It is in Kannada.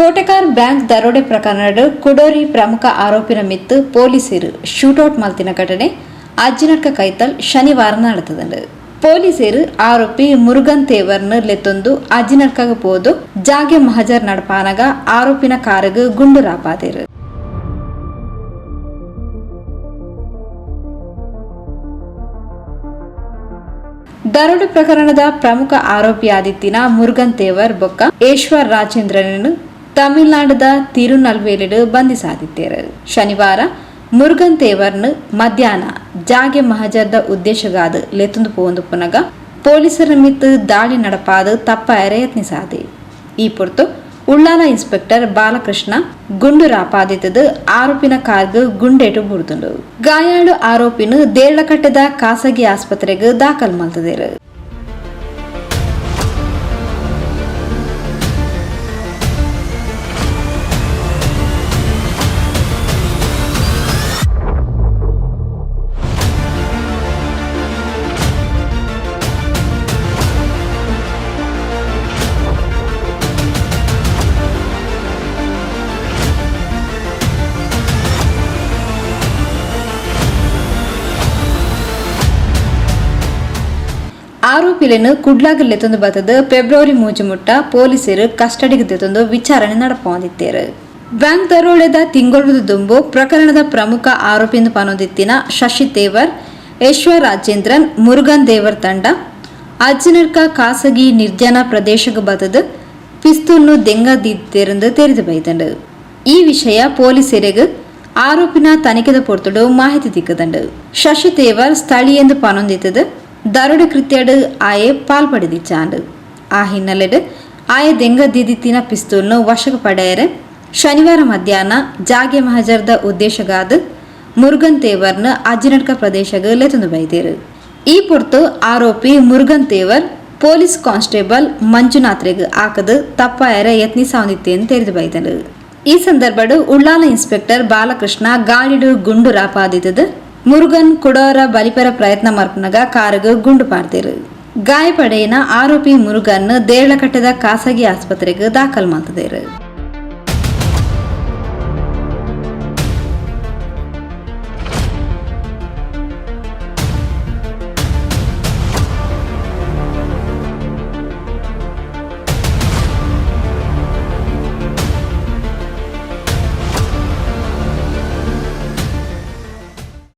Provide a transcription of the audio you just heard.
ಕೋಟೆಕಾರ್ ಬ್ಯಾಂಕ್ ದರೋಡೆ ಪ್ರಕರಣದ ಕುಡೋರಿ ಪ್ರಮುಖ ಆರೋಪಿನ ಮಿತ್ತು ಪೊಲೀಸರು ಶೂಟೌಟ್ ಮಲ್ತಿನ ಘಟನೆ ಅಜ್ಜಿನಡ್ಕ ಕೈತಲ್ ಶನಿವಾರ ನಡೆದ ಪೊಲೀಸರು ಆರೋಪಿ ಮುರುಗನ್ ತೇವರ್ನ ಲೆತ್ತೊಂದು ಅಜ್ಜಿನಡ್ಕಾಗ ಪೋದು, ಜಾಗೆ ಮಹಜರ್ ನಡಪಾನಗ ಆರೋಪಿನ ಕಾರಗ ಗುಂಡು ರಾಪಾದೇರು. ದರೋಡೆ ಪ್ರಕರಣದ ಪ್ರಮುಖ ಆರೋಪಿಯಾದಿತ್ತಿನ ಮುರುಗನ್ ತೇವರ್ ಬೊಕ್ಕ ಈಶ್ವರ್ ರಾಜೇಂದ್ರನನ್ನು ತಮಿಳುನಾಡದ ತಿರುನಲ್ವೇಲಿಡು ಬಂಧಿಸಾದಿದ್ದೇರು. ಶನಿವಾರ ಮುರುಗನ್ ತೇವರ್ನ ಮಧ್ಯಾಹ್ನ ಜಾಗೆ ಮಹಜರ್ದ ಉದ್ದೇಶಗಾದ ಲೆತುಂದು ಪೋಂದು ಪುನಗ ಪೊಲೀಸರ ಮಿತ್ ದಾಳಿ ನಡಪಾದ ತಪ್ಪಾಯರೆ ಯತ್ನಿಸಾದೆ ಈ ಪುರ್ತು ಉಳ್ಳಾಲ ಇನ್ಸ್ಪೆಕ್ಟರ್ ಬಾಲಕೃಷ್ಣ ಗುಂಡು ರಾಪಾದಿತದ ಆರೋಪಿನ ಕಾರ್ಗ್ ಗುಂಡೇಟು ಬುಡ್ದುಂಡು ಗಾಯಾಳು ಆರೋಪಿನ ದೇರ್ಲಕಟ್ಟದ ಖಾಸಗಿ ಆಸ್ಪತ್ರೆಗೆ ದಾಖಲ್ ಮಲ್ತದೇರು. ಆರೋಪಿలను ಕುಡ್ಲಾಗಲ್ಲಿ ತಂದು ಬತ್ತದ ಫೆಬ್ರವರಿ ಮೂಜು ಮುಟ್ಟ ಪೊಲೀಸರು ಕಸ್ಟಡಿಗೆ ತಂದು ವಿಚಾರಣೆ ನಡಪೊಂದಿದ್ದೇರು ಬ್ಯಾಂಕ್ ದರೋಳೆದ ತಿಂಗೊಳದ ದುಂಬು ಪ್ರಕರಣದ ಪ್ರಮುಖ ಆರೋಪಿಯಿಂದ ಪನೊಂದಿತ್ತಿನ ಶಶಿ ತೇವರ್ ಯಶ್ವರ್ ರಾಜೇಂದ್ರನ್ ಮುರುಗನ್ ದೇವರ್ ತಂಡ, ಅಜ್ಜನರ್ಕ ಖಾಸಗಿ ನಿರ್ಜನ ಪ್ರದೇಶಕ್ಕೆ ಬತ್ತದ ಪಿಸ್ತೂಲ್ನು ದೆಂಗದಿದ್ದೇರೆಂದು ತೆರೆದು ಬೈದಂಡು. ಈ ವಿಷಯ ಪೊಲೀಸರಿಗೆ ಆರೋಪಿನ ತನಿಖೆದ ಪೊರ್ತಡು ಮಾಹಿತಿ ದಿಕ್ಕದಂಡು ಶಶಿ ತೇವರ್ ಸ್ಥಳೀಯಂದು ಪನೊಂದಿತ್ತದು ದರೋಡೆ ಕೃತ್ಯಡು ಆಯೆ ಪಾಲ್ಪಡಿದಿಚ್ಚಾಂಡು ಆ ಹಿನ್ನೆಲೆಡು ಆಯ ದೆಂಗದಿದ್ದಿತ್ತಿನ ಪಿಸ್ತೂಲ್ನು ವಶಕ್ಕೆ ಪಡೆಯರೆ ಶನಿವಾರ ಮಧ್ಯಾಹ್ನ ಜಾಗೆ ಮಹಜರ್ದ ಉದ್ದೇಶಗಾದ ಮುರುಗನ್ ತೇವರ್ನ ಅಜ್ಜಿನಡ್ಕ ಪ್ರದೇಶಗ ಲೆತಂದು ಬೈದೇರು ಈ ಪುರ್ತು ಆರೋಪಿ ಮುರುಗನ್ ತೇವರ್ ಪೊಲೀಸ್ ಕಾನ್ಸ್ಟೇಬಲ್ ಮಂಜುನಾಥ್ರಿಗೆ ಹಾಕದು ತಪ್ಪಾಯರ ಯತ್ನಿಸಾವಂದಿತ್ತೇನು ತೆರೆದು ಬೈದನು ಈ ಸಂದರ್ಭಡು ಉಳ್ಳಾಲ ಇನ್ಸ್ಪೆಕ್ಟರ್ ಬಾಲಕೃಷ್ಣ ಗಾಳಿಡು ಗುಂಡು ರಾಪಾದಿದ್ದದು ಮುರುಗನ್ ಕುಡೋರ ಬಲಿಪರ ಪ್ರಯತ್ನ ಮರ್ಪನಗ ಕಾರಗ ಗುಂಡು ಪಾಡ್ದಿರು. ಗಾಯಪಡೆಯನ ಆರೋಪಿ ಮುರುಗನ್ ದೇಳಕಟ್ಟದ ಖಾಸಗಿ ಆಸ್ಪತ್ರೆಗೆ ದಾಖಲ್ ಮಾಡ್ತದೇರು